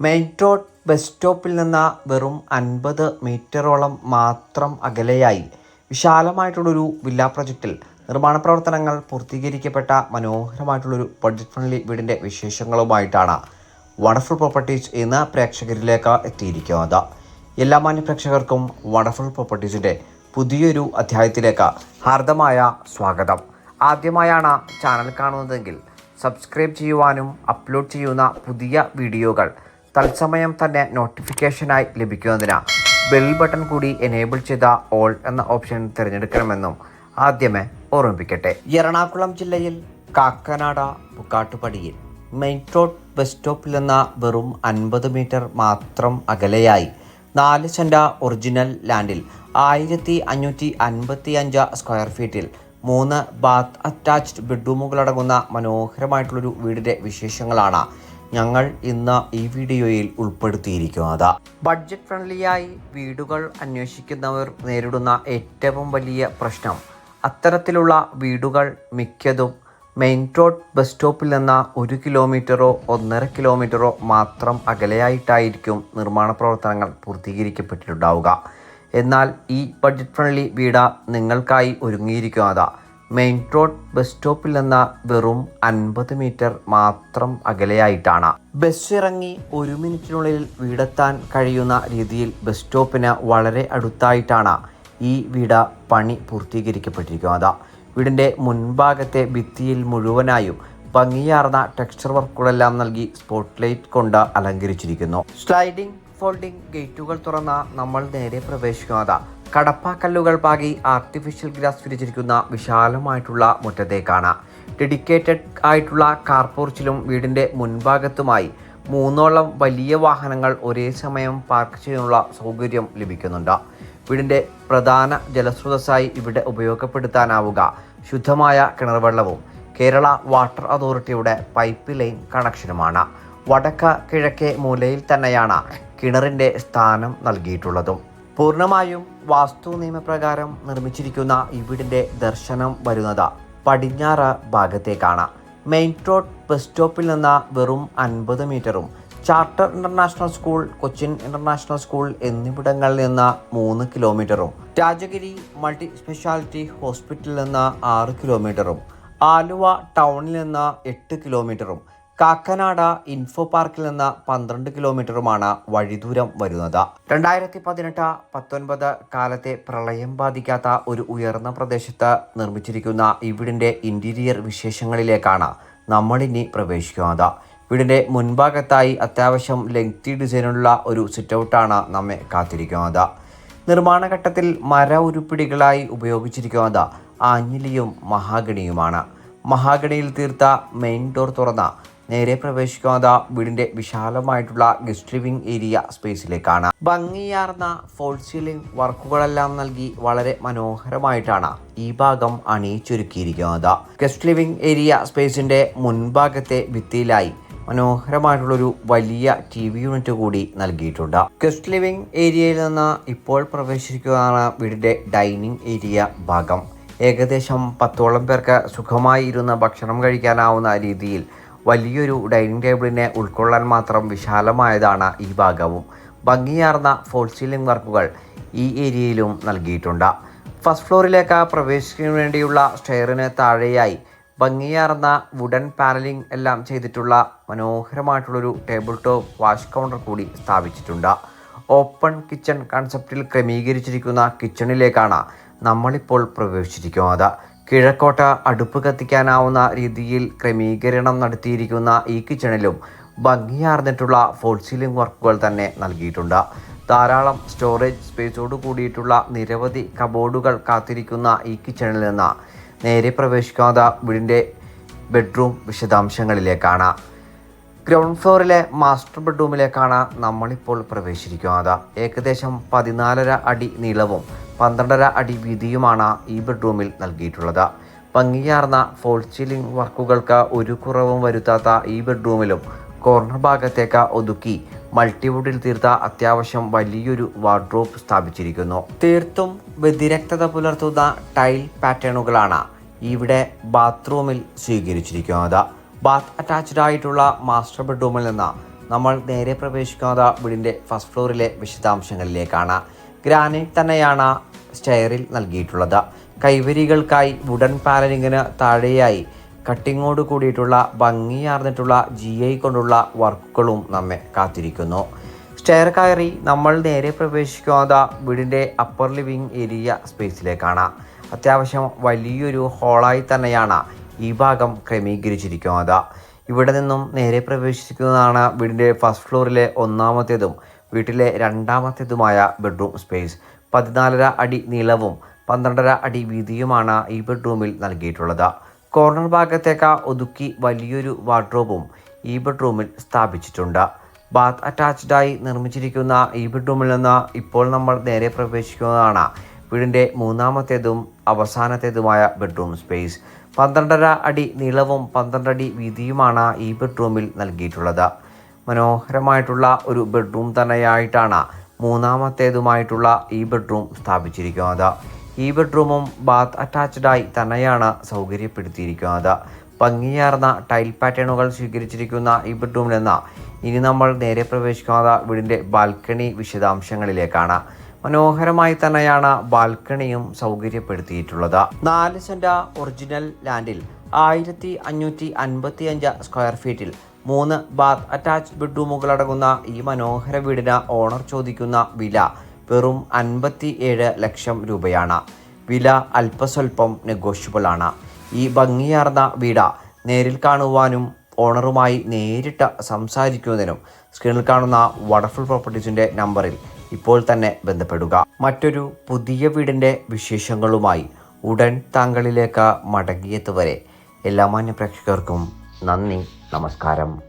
Main road bus സ്റ്റോപ്പിൽ നിന്ന് വെറും അൻപത് മീറ്ററോളം മാത്രം അകലെയായി വിശാലമായിട്ടുള്ളൊരു വില്ല പ്രൊജക്റ്റിൽ നിർമ്മാണ പ്രവർത്തനങ്ങൾ പൂർത്തീകരിക്കപ്പെട്ട മനോഹരമായിട്ടുള്ളൊരു ബഡ്ജറ്റ് ഫ്രണ്ട്ലി വീടിന്റെ വിശേഷങ്ങളുമായിട്ടാണ് വണ്ടർഫുൾ പ്രോപ്പർട്ടീസ് ഇന്ന് പ്രേക്ഷകരിലേക്ക് എത്തിയിരിക്കുന്നത്. എല്ലാ മാന്യ പ്രേക്ഷകർക്കും വണ്ടർഫുൾ പ്രോപ്പർട്ടീസിന്റെ പുതിയൊരു അധ്യായത്തിലേക്ക് ഹാർദമായ സ്വാഗതം. ആദ്യമായാണ് ചാനൽ കാണുന്നതെങ്കിൽ സബ്സ്ക്രൈബ് ചെയ്യുവാനും അപ്ലോഡ് ചെയ്യുന്ന പുതിയ വീഡിയോകൾ തത്സമയം തന്നെ നോട്ടിഫിക്കേഷനായി ലഭിക്കുന്നതിന് ബെൽ ബട്ടൺ കൂടി എനേബിൾ ചെയ്ത ഓൾ എന്ന ഓപ്ഷൻ തിരഞ്ഞെടുക്കണമെന്നും ആദ്യമേ ഓർമ്മിപ്പിക്കട്ടെ. എറണാകുളം ജില്ലയിൽ കാക്കനാട പുക്കാട്ടുപടിയിൽ മെയിൻ റോഡ് ബസ് സ്റ്റോപ്പിൽ നിന്ന് വെറും അൻപത് മീറ്റർ മാത്രം അകലെയായി നാല് സെന്റ ഒറിജിനൽ ലാൻഡിൽ ആയിരത്തി അഞ്ഞൂറ്റി അൻപത്തി അഞ്ച് സ്ക്വയർ ഫീറ്റിൽ മൂന്ന് ബാത്ത് അറ്റാച്ച്ഡ് ബെഡ്റൂമുകളടങ്ങുന്ന മനോഹരമായിട്ടുള്ളൊരു വീടിന്റെ വിശേഷങ്ങളാണ് ഞങ്ങൾ ഇന്ന് ഈ വീഡിയോയിൽ ഉൾപ്പെടുത്തിയിരിക്കുന്നത്. ബഡ്ജറ്റ് ഫ്രണ്ട്ലിയായി വീടുകൾ അന്വേഷിക്കുന്നവർ നേരിടുന്ന ഏറ്റവും വലിയ പ്രശ്നം അത്തരത്തിലുള്ള വീടുകൾ മിക്കതും മെയിൻ റോഡ് ബസ് സ്റ്റോപ്പിൽ നിന്ന് ഒരു കിലോമീറ്ററോ ഒന്നര കിലോമീറ്ററോ മാത്രം അകലെയായിട്ടായിരിക്കും നിർമ്മാണ പ്രവർത്തനങ്ങൾ പൂർത്തീകരിക്കപ്പെട്ടിട്ടുണ്ടാവുക. എന്നാൽ ഈ ബഡ്ജറ്റ് ഫ്രണ്ട്ലി വീട് നിങ്ങൾക്കായി ഒരുങ്ങിയിരിക്കുന്നത്. മെയിൻ റോഡ് ബസ് സ്റ്റോപ്പിൽ നിന്ന് വെറും അൻപത് മീറ്റർ മാത്രം അകലെയായിട്ടാണ്. ബസ് ഇറങ്ങി ഒരു മിനിറ്റിനുള്ളിൽ വീടെത്താൻ കഴിയുന്ന രീതിയിൽ ബസ് സ്റ്റോപ്പിന് വളരെ അടുത്തായിട്ടാണ് ഈ വീട് പണി പൂർത്തീകരിക്കപ്പെട്ടിരിക്കുന്നത്. വീടിന്റെ മുൻഭാഗത്തെ ഭിത്തിയിൽ മുഴുവനായും ഭംഗിയാർന്ന ടെക്സ്ചർ വർക്കുകളെല്ലാം നൽകി സ്പോട്ട് ലൈറ്റ് കൊണ്ട് അലങ്കരിച്ചിരിക്കുന്നു. സ്ലൈഡിംഗ് ഫോൾഡിംഗ് ഗേറ്റുകൾ തുറന്ന നമ്മൾ നേരെ പ്രവേശിക്കുന്നത്. കടപ്പാക്കല്ലുകൾ പാകി ആർട്ടിഫിഷ്യൽ ഗ്രാസ് വിരിച്ചിരിക്കുന്ന വിശാലമായിട്ടുള്ള മുറ്റത്തേക്കാണ്. ഡെഡിക്കേറ്റഡ് ആയിട്ടുള്ള കാർപോർച്ചിലും വീടിന്റെ മുൻഭാഗത്തുമായി മൂന്നോളം വലിയ വാഹനങ്ങൾ ഒരേ സമയം പാർക്ക് ചെയ്യാനുള്ള സൗകര്യം ലഭിക്കുന്നുണ്ട്. വീടിന്റെ പ്രധാന ജലസ്രോതസ്സായി ഇവിടെ ഉപയോഗപ്പെടുത്താനാവുക. ശുദ്ധമായ കിണർവെള്ളവും കേരള വാട്ടർ അതോറിറ്റിയുടെ പൈപ്പ് ലൈൻ കണക്ഷനുമാണ് വടക്ക കിഴക്കേ മൂലയിൽ തന്നെയാണ് കിണറിന്റെ സ്ഥാനം നൽകിയിട്ടുള്ളതും. പൂർണമായും വാസ്തു നിയമപ്രകാരം നിർമ്മിച്ചിരിക്കുന്ന ഈ വീടിന്റെ ദർശനം വരുന്നത് പടിഞ്ഞാറ് ഭാഗത്തേക്കാണ്. മെയിൻ റോഡ് ബസ് സ്റ്റോപ്പിൽ നിന്ന് വെറും അൻപത് മീറ്ററും charter international school Cochin international school എന്നിവിടങ്ങളിൽ നിന്ന് മൂന്ന് കിലോമീറ്ററും. രാജഗിരി മൾട്ടി സ്പെഷ്യാലിറ്റി ഹോസ്പിറ്റലിൽ നിന്ന് ആറ് കിലോമീറ്ററും. ആലുവ ടൗണിൽ നിന്ന് എട്ട് കിലോമീറ്ററും. കാക്കനാട ഇൻഫോ പാർക്കിൽ നിന്ന് പന്ത്രണ്ട് കിലോമീറ്ററുമാണ് വഴിദൂരം വരുന്നത്. രണ്ടായിരത്തി പതിനെട്ട് പത്തൊൻപത് കാലത്തെ പ്രളയം ബാധിക്കാത്ത ഒരു ഉയർന്ന പ്രദേശത്ത് നിർമ്മിച്ചിരിക്കുന്ന ഇവിടിന്റെ വീടിന്റെ ഇന്റീരിയർ വിശേഷങ്ങളിലേക്കാണ് നമ്മളിനി പ്രവേശിക്കുന്നത്. വീടിന്റെ മുൻഭാഗത്തായി അത്യാവശ്യം ലെങ്തി ഡിസൈനുള്ള ഒരു സിറ്റൗട്ടാണ് നമ്മെ കാത്തിരിക്കുന്നത്. നിർമ്മാണ ഘട്ടത്തിൽ മര ഉരുപ്പിടികളായി ഉപയോഗിച്ചിരിക്കുന്നത് ആഞ്ഞിലിയും മഹാഗണിയുമാണ്. മഹാഗണിയിൽ തീർത്ത മെയിൻ ഡോർ തുറന്ന നേരെ പ്രവേശിക്കുന്നത് വീടിന്റെ വിശാലമായിട്ടുള്ള ഗസ്റ്റ് ലിവിംഗ് ഏരിയ സ്പേസിലേക്കാണ് ഭംഗിയാർന്ന ഫോൾ സീലിംഗ് വർക്കുകളെല്ലാം നൽകി വളരെ മനോഹരമായിട്ടാണ് ഈ ഭാഗം അണിയിച്ചൊരുക്കിയിരിക്കുന്നത്. ഗസ്റ്റ് ലിവിംഗ് ഏരിയ സ്പേസിന്റെ മുൻഭാഗത്തെ ഭിത്തിയിലായി മനോഹരമായിട്ടുള്ളൊരു വലിയ ടി വി യൂണിറ്റ് കൂടി നൽകിയിട്ടുണ്ട്. ഗസ്റ്റ് ലിവിംഗ് ഏരിയയിൽ നിന്ന് ഇപ്പോൾ പ്രവേശിക്കുന്നതാണ് വീടിന്റെ ഡൈനിങ് ഏരിയ ഭാഗം. ഏകദേശം പത്തോളം പേർക്ക് സുഖമായി ഇരുന്ന് ഭക്ഷണം കഴിക്കാനാവുന്ന രീതിയിൽ വലിയൊരു ഡൈനിങ് ടേബിളിനെ ഉൾക്കൊള്ളാൻ മാത്രം വിശാലമായതാണ് ഈ ഭാഗവും. ഭംഗിയാർന്ന ഫോൾ സീലിംഗ് വർക്കുകൾ ഈ ഏരിയയിലും നൽകിയിട്ടുണ്ട്. ഫസ്റ്റ് ഫ്ലോറിലേക്ക് പ്രവേശിക്കുന്നതിന് വേണ്ടിയുള്ള സ്റ്റെയറിന് താഴെയായി ഭംഗിയാർന്ന വുഡൻ പാനലിംഗ് എല്ലാം ചെയ്തിട്ടുള്ള മനോഹരമായിട്ടുള്ളൊരു ടേബിൾ ടോപ്പ് വാഷ് കൗണ്ടർ കൂടി സ്ഥാപിച്ചിട്ടുണ്ട്. ഓപ്പൺ കിച്ചൺ കൺസെപ്റ്റിൽ ക്രമീകരിച്ചിരിക്കുന്ന കിച്ചണിലേക്കാണ് നമ്മളിപ്പോൾ പ്രവേശിച്ചിരിക്കുന്നത്. കിഴക്കോട്ട അടുപ്പ് കത്തിക്കാനാവുന്ന രീതിയിൽ ക്രമീകരണം നടത്തിയിരിക്കുന്ന ഈ കിച്ചണിലും ഭംഗിയാർന്നിട്ടുള്ള ഫോൾ സീലിംഗ് വർക്കുകൾ തന്നെ നൽകിയിട്ടുണ്ട്. ധാരാളം സ്റ്റോറേജ് സ്പേസോട് കൂടിയിട്ടുള്ള നിരവധി കബോർഡുകൾ കാത്തിരിക്കുന്ന ഈ കിച്ചണിൽ നിന്ന് നേരെ പ്രവേശിക്കാതെ വീടിന്റെ ബെഡ്റൂം വിശദാംശങ്ങളിലേക്കാണ്. ഗ്രൗണ്ട് ഫ്ലോറിലെ മാസ്റ്റർ ബെഡ്റൂമിലേക്കാണ് നമ്മളിപ്പോൾ പ്രവേശിക്കുന്നത്. ഏകദേശം പതിനാലര അടി നീളവും പന്ത്രണ്ടര അടി വീതിയുമാണ് ഈ ബെഡ്റൂമിൽ നൽകിയിട്ടുള്ളത്. ഭംഗിയാർന്ന ഫോൾ സീലിംഗ് വർക്കുകൾക്ക് ഒരു കുറവും വരുത്താത്ത ഈ ബെഡ്റൂമിലും കോർണർ ഭാഗത്തേക്ക് ഒതുക്കി മൾട്ടിവുഡിൽ തീർത്ത അത്യാവശ്യം വലിയൊരു വാർഡ്രോപ്പ് സ്ഥാപിച്ചിരിക്കുന്നു. തീർത്തും വ്യതിരക്തത പുലർത്തുന്ന ടൈൽ പാറ്റേണുകളാണ് ഇവിടെ ബാത്റൂമിൽ സ്വീകരിച്ചിരിക്കുന്നത്. ബാത്ത് അറ്റാച്ച്ഡ് ആയിട്ടുള്ള മാസ്റ്റർ ബെഡ്റൂമിൽ നിന്ന് നമ്മൾ നേരെ പ്രവേശിക്കുന്നത് വീടിന്റെ ഫസ്റ്റ് ഫ്ലോറിലെ വിശദാംശങ്ങളിലേക്കാണ്. ഗ്രാനൈറ്റ് തന്നെയാണ് സ്റ്റെയറിൽ നൽകിയിട്ടുള്ളത്. കൈവരികൾക്കായി വുഡൻ പാനലിങ്ങിന് താഴെയായി കട്ടിങ്ങോട് കൂടിയിട്ടുള്ള ഭംഗിയാർന്നിട്ടുള്ള ജി ഐ കൊണ്ടുള്ള വർക്കുകളും നമ്മെ കാത്തിരിക്കുന്നു. സ്റ്റെയർ കയറി നമ്മൾ നേരെ പ്രവേശിക്കുന്നത് വീടിന്റെ അപ്പർ ലിവിംഗ് ഏരിയ സ്പേസിലേക്കാണ് അത്യാവശ്യം വലിയൊരു ഹോളായി തന്നെയാണ് ഈ ഭാഗം ക്രമീകരിച്ചിരിക്കുന്നത്. ഇവിടെ നിന്നും നേരെ പ്രവേശിക്കുന്നതാണ് വീടിന്റെ ഫസ്റ്റ് ഫ്ലോറിലെ ഒന്നാമത്തേതും വീട്ടിലെ രണ്ടാമത്തേതുമായ ബെഡ്റൂം സ്പേസ് പതിനാലര അടി നീളവും പന്ത്രണ്ടര അടി വീതിയുമാണ് ഈ ബെഡ്റൂമിൽ നൽകിയിട്ടുള്ളത്. കോർണർ ഭാഗത്തേക്ക് ഒതുക്കി വലിയൊരു വാർഡ്രോബും ഈ ബെഡ്റൂമിൽ സ്ഥാപിച്ചിട്ടുണ്ട്. ബാത്ത് അറ്റാച്ച്ഡായി നിർമ്മിച്ചിരിക്കുന്ന ഈ ബെഡ്റൂമിൽ നിന്ന് ഇപ്പോൾ നമ്മൾ നേരെ പ്രവേശിക്കുന്നതാണ് വീടിന്റെ മൂന്നാമത്തേതും അവസാനത്തേതുമായ ബെഡ്റൂം സ്പേസ് പന്ത്രണ്ടര അടി നീളവും പന്ത്രണ്ടടി വീതിയുമാണ് ഈ ബെഡ്റൂമിൽ നൽകിയിട്ടുള്ളത്. മനോഹരമായിട്ടുള്ള ഒരു ബെഡ്റൂം തന്നെയായിട്ടാണ് മൂന്നാമത്തേതുമായിട്ടുള്ള ഈ ബെഡ്റൂം സ്ഥാപിച്ചിരിക്കുന്നത്. ഈ ബെഡ്റൂമും ബാത്ത് അറ്റാച്ച്ഡായി തന്നെയാണ് സൗകര്യപ്പെടുത്തിയിരിക്കുന്നത്. ഭംഗിയാർന്ന ടൈൽ പാറ്റേണുകൾ സ്വീകരിച്ചിരിക്കുന്ന ഈ ബെഡ്റൂമിൽ നിന്ന് ഇനി നമ്മൾ നേരെ പ്രവേശിക്കുന്നത് വീടിന്റെ ബാൽക്കണി വിശദാംശങ്ങളിലേക്കാണ്. മനോഹരമായി തന്നെയാണ് ബാൽക്കണിയും സൗകര്യപ്പെടുത്തിയിട്ടുള്ളത്. നാല് സെന്റ ഒറിജിനൽ ലാൻഡിൽ ആയിരത്തി അഞ്ഞൂറ്റി അൻപത്തി അഞ്ച് സ്ക്വയർ ഫീറ്റിൽ മൂന്ന് ബാത്ത് അറ്റാച്ച് ബെഡ്റൂമുകൾ അടങ്ങുന്ന ഈ മനോഹര വീടിന് ഓണർ ചോദിക്കുന്ന വില വെറും അൻപത്തി ഏഴ് ലക്ഷം രൂപയാണ്. വില അല്പസ്വല്പം നെഗോഷ്യബിൾ ആണ്. ഈ ഭംഗിയാർന്ന വീട നേരിൽ കാണുവാനും ഓണറുമായി നേരിട്ട് സംസാരിക്കുന്നതിനും സ്ക്രീനിൽ കാണുന്ന വണ്ടർഫുൾ പ്രോപ്പർട്ടീസിന്റെ നമ്പറിൽ ഇപ്പോൾ തന്നെ ബന്ധപ്പെടുക. മറ്റൊരു പുതിയ വീടിന്റെ വിശേഷങ്ങളുമായി ഉടൻ താങ്കളിലേക്ക് മടങ്ങിയെത്തുവരെ എല്ലാ മാന്യ പ്രേക്ഷകർക്കും നന്ദി നമസ്കാരം.